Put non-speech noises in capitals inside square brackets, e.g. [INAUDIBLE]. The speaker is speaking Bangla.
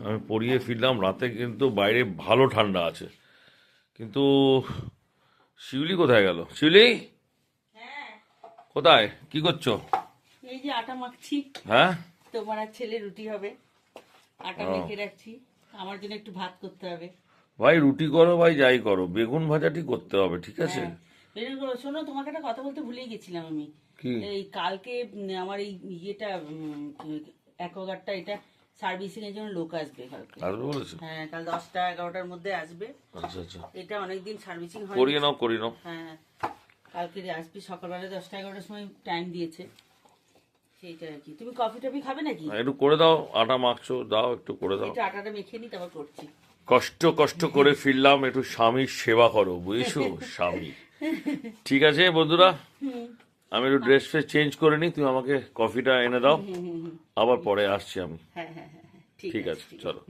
আমি পড়িয়ে ফিরলাম রাতে কিন্তু বাইরে ভালো ঠান্ডা আছে। কিন্তু শিউলি কোথায় গেল? শিউলি? হ্যাঁ। কোথায়? কি করছ? এই যে আটা মাখছি। হ্যাঁ? তোমার আর ছেলে রুটি হবে। আটা মেখে রাখছি। আমার জন্য একটু ভাত করতে হবে। ভাই রুটি করো ভাই যাই করো। বেগুন ভাজাটি করতে হবে ঠিক আছে? হ্যাঁ। বের করো। শোনো তোমাকে একটা কথা বলতে ভুলেই গেছিলাম আমি। এই কালকে আমার এই ইয়েটা অ্যাকোয়াগার্ডটা এটা সার্ভিসিং এর জন্য লোক আসবে কালকে। আসবে বলেছে? হ্যাঁ কাল দশটা এগারোটার মধ্যে আসবে। আচ্ছা আচ্ছা। এটা অনেকদিন সার্ভিসিং হয় করিয়ে নাও করিয়ে নাও। হ্যাঁ কালকে আসবে সকালবেলা দশটা এগারোটার সময় টাইম দিয়েছে। সেইটা আর কি। তুমি কফি টফি খাবে নাকি? একটু করে দাও আটা মাখছো দাও একটু করে দাও। একটু আটাটা মেখে নি তারপর করছি। কষ্ট কষ্ট করে ফিরলাম একটু স্বামীর সেবা করো বুঝেছ? স্বামী। [LAUGHS] ঠিক আছে বন্ধুরা? আমি একটু ড্রেস ফ্রেস চেঞ্জ করে নিই তুমি আমাকে কফিটা এনে দাও। হুম হুম হুম আবার পরে আসছি আমি। হ্যাঁ হ্যাঁ হ্যাঁ হ্যাঁ। ঠিক আছে। চলো।